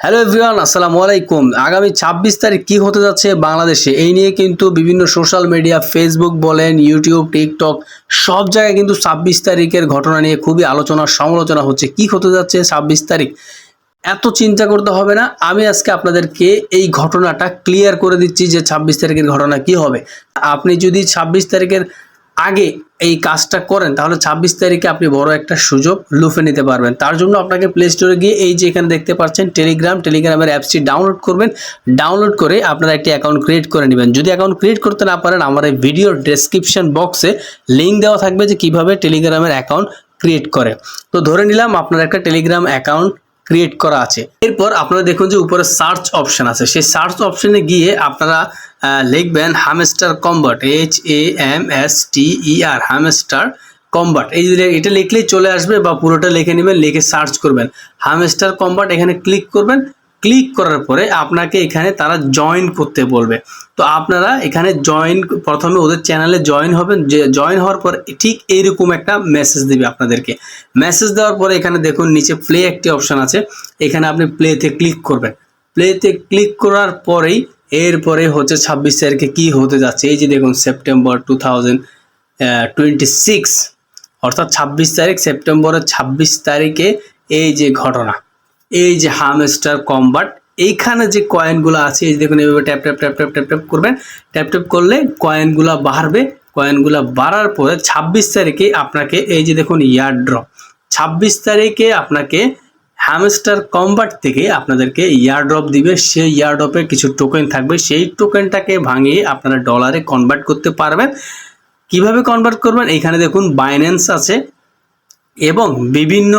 Hello everyone আসসালামু আলাইকুম। আগামী ছাব্বিশ তারিখ কি হতে যাচ্ছে বাংলাদেশে? এই নিয়ে কিন্তু বিভিন্ন সোশ্যাল মিডিয়া ফেসবুক বলেন ইউটিউব টিকটক সব জায়গায় কিন্তু ছাব্বিশ তারিখের ঘটনা নিয়ে খুবই আলোচনা, সমালোচনা হচ্ছে। কি হতে যাচ্ছে ছাব্বিশ তারিখ? এত চিন্তা করতে হবে না। আমি আজকে আপনাদেরকে এই ঘটনাটা ক্লিয়ার করে দিচ্ছি যে ছাব্বিশ তারিখের ঘটনা কি হবে। আপনি যদি ছাব্বিশ তারিখের আগে এই কাজটা করেন, তাহলে ছাব্বিশ তারিখে আপনি বড় একটা সুযোগ লুফে নিতে পারবেন। তার জন্য আপনাকে প্লে স্টোরে গিয়ে এই যে এখানে দেখতে পাচ্ছেন টেলিগ্রাম টেলিগ্রামের অ্যাপসটি ডাউনলোড করবেন। ডাউনলোড করে আপনারা একটি অ্যাকাউন্ট ক্রিয়েট করে নেবেন। যদি অ্যাকাউন্ট ক্রিয়েট করতে না পারেন, আমার এই ভিডিওর ডেসক্রিপশন বক্সে লিঙ্ক দেওয়া থাকবে যে কীভাবে টেলিগ্রামের অ্যাকাউন্ট ক্রিয়েট করে। তো ধরে নিলাম আপনার একটা টেলিগ্রাম অ্যাকাউন্ট ক্রিয়েট করা আছে। এরপর আপনারা দেখুন যে উপরে সার্চ অপশন আছে। সেই সার্চ অপশনে গিয়ে আপনারা লিখবেন hamster combat H A M S T E R hamster combat এই এটা লিখলেই চলে আসবে বা পুরোটা লিখে নেবেন, লিখে সার্চ করবেন। হামস্টার কম্বাট এখানে ক্লিক করবেন। ক্লিক করার পরে আপনাকে এখানে তারা জয়েন করতে বলবে। তো আপনারা এখানে জয়েন প্রথমে ওদের চ্যানেলে জয়েন হবেন। যে জয়েন হওয়ার পর ঠিক এইরকম একটা মেসেজ দেবে আপনাদেরকে। মেসেজ দেওয়ার পরে এখানে দেখুন, নিচে প্লে একটি অপশন আছে। এখানে আপনি প্লেতে ক্লিক করবেন। প্লেতে ক্লিক করার পরেই এরপরে হচ্ছে ছাব্বিশ তারিখে কি হতে যাচ্ছে? এই যে দেখুন, September two thousand twenty six অর্থাৎ ছাব্বিশ তারিখ, সেপ্টেম্বরের ছাব্বিশ তারিখে এই যে ঘটনা, এই যে হামস্টার কম্বাট এইখানে যে কয়েনগুলো আছে, এই যে দেখুন এইভাবে tap tap tap tap tap tap করবেন। ট্যাপ ট্যাপ করলে কয়েনগুলো বাড়বে কয়েনগুলো বাড়ার পরে ছাব্বিশ তারিখে আপনাকে এই যে দেখুন ইয়ার ড্রপ ছাব্বিশ তারিখে আপনাকে হ্যামস্টার কম্বাট থেকে আপনাদেরকে ইয়ার ড্রপ দিবে, সেই ইয়ার ড্রপে কিছু টোকেন থাকবে। সেই টোকেনটাকে ভাঙিয়ে আপনারা ডলারে কনভার্ট করতে পারবেন। কীভাবে কনভার্ট করবেন? এখানে দেখুন বাইন্যান্স আছে এবং বিভিন্ন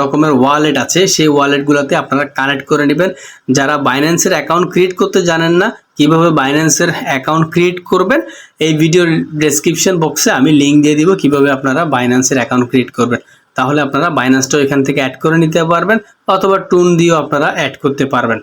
রকমের ওয়ালেট আছে। সেই ওয়ালেটগুলোতে আপনারা কানেক্ট করে নেবেন। যারা বাইন্যান্সের অ্যাকাউন্ট ক্রিয়েট করতে জানেন না, কীভাবে বাইন্যান্সের অ্যাকাউন্ট ক্রিয়েট করবেন, এই ভিডিওর ডেসক্রিপশন বক্সে আমি লিঙ্ক দিয়ে দিব কীভাবে আপনারা বাইন্যান্সের অ্যাকাউন্ট ক্রিয়েট করবেন। তাহলে আপনারা বাইন্যান্সটাও এখান থেকে অ্যাড করে নিতে পারবেন, অথবা টুন দিয়েও আপনারা অ্যাড করতে পারবেন।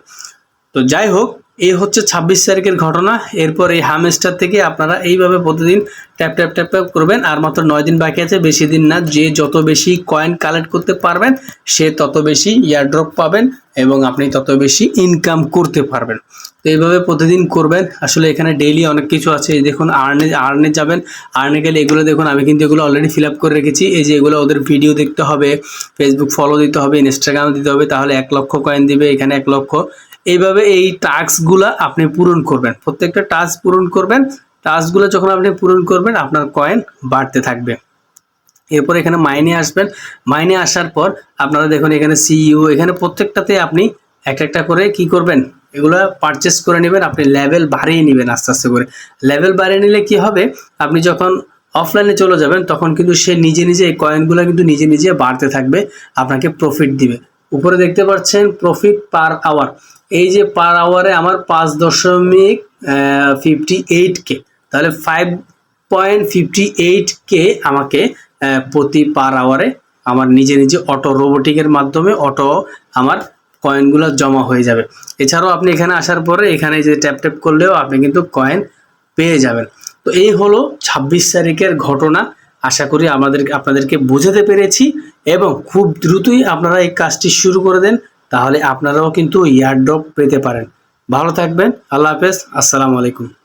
তো যাই হোক এই হচ্ছে ছাব্বিশ তারিখের ঘটনা। এরপর এই হামস্টার থেকে আপনারা এইভাবে প্রতিদিন ট্যাপ ট্যাপ ট্যাপ ট্যাপ করবেন। আর মাত্র নয় দিন বাকি আছে, বেশি দিন না। যে যত বেশি কয়েন কালেক্ট করতে পারবেন, সে তত বেশি ইয়ারড্রপ পাবেন এবং আপনি তত বেশি ইনকাম করতে পারবেন। তো এইভাবে প্রতিদিন করবেন। আসলে এখানে ডেইলি অনেক কিছু আছে। এই দেখুন আর্নে আর্নে যাবেন। আর্নে গেলে এগুলো দেখুন, আমি কিন্তু এগুলো অলরেডি ফিল করে রেখেছি। এই যে এগুলো ওদের ভিডিও দেখতে হবে ফেসবুক ফলো দিতে হবে ইনস্টাগ্রাম দিতে হবে, তাহলে এক লক্ষ কয়েন দিবে, এখানে এক লক্ষ। এইভাবে এই টাস্কগুলো আপনি পূরণ করবেন। প্রত্যেকটা টাস্ক পূরণ করবেন। টাস্কগুলো যখন আপনি পূরণ করবেন, আপনার কয়েন বাড়তে থাকবে। এরপর এখানে মাইনে আসবেন। মাইনে আসার পর আপনারা দেখুন এখানে সিইও এখানে প্রত্যেকটাতে আপনি এক একটা করে কি করবেন? এগুলো পারচেস করে নেবেন। আপনি লেভেল বাড়িয়ে নেবেন আস্তে আস্তে করে। লেভেল বাড়িয়ে নিলে কি হবে? আপনি যখন অফলাইনে চলে যাবেন, তখন কিন্তু সে নিজে নিজে এই কয়েনগুলো কিন্তু নিজে নিজে বাড়তে থাকবে। আপনাকে প্রফিট দিবে। উপরে দেখতে পাচ্ছেন প্রফিট পার আওয়ার এই যে পার আওয়ারে আমার পাঁচ দশমিক ফিফটি এইট কে তাহলে five point fifty eight K আমাকে প্রতি পার আওয়ারে আমার নিজে নিজে অটো রোবোটিকের মাধ্যমে অটো আমার কয়েনগুলো জমা হয়ে যাবে। এছাড়াও আপনি এখানে আসার পরে এখানে যে ট্যাপ ট্যাপ করলেও আপনি কিন্তু কয়েন পেয়ে যাবেন। তো এই হলো ছাব্বিশ তারিখের ঘটনা। আশা করি আমাদের আপনাদেরকে বোঝাতে পেরেছি এবং খুব দ্রুতই আপনারা এই কাজটি শুরু করে দেন, তাহলে আপনারাও কিন্তু ইয়ারড্রপ পেতে পারেন। ভালো থাকবেন, আল্লাহ হাফেজ, আসসালামু আলাইকুম।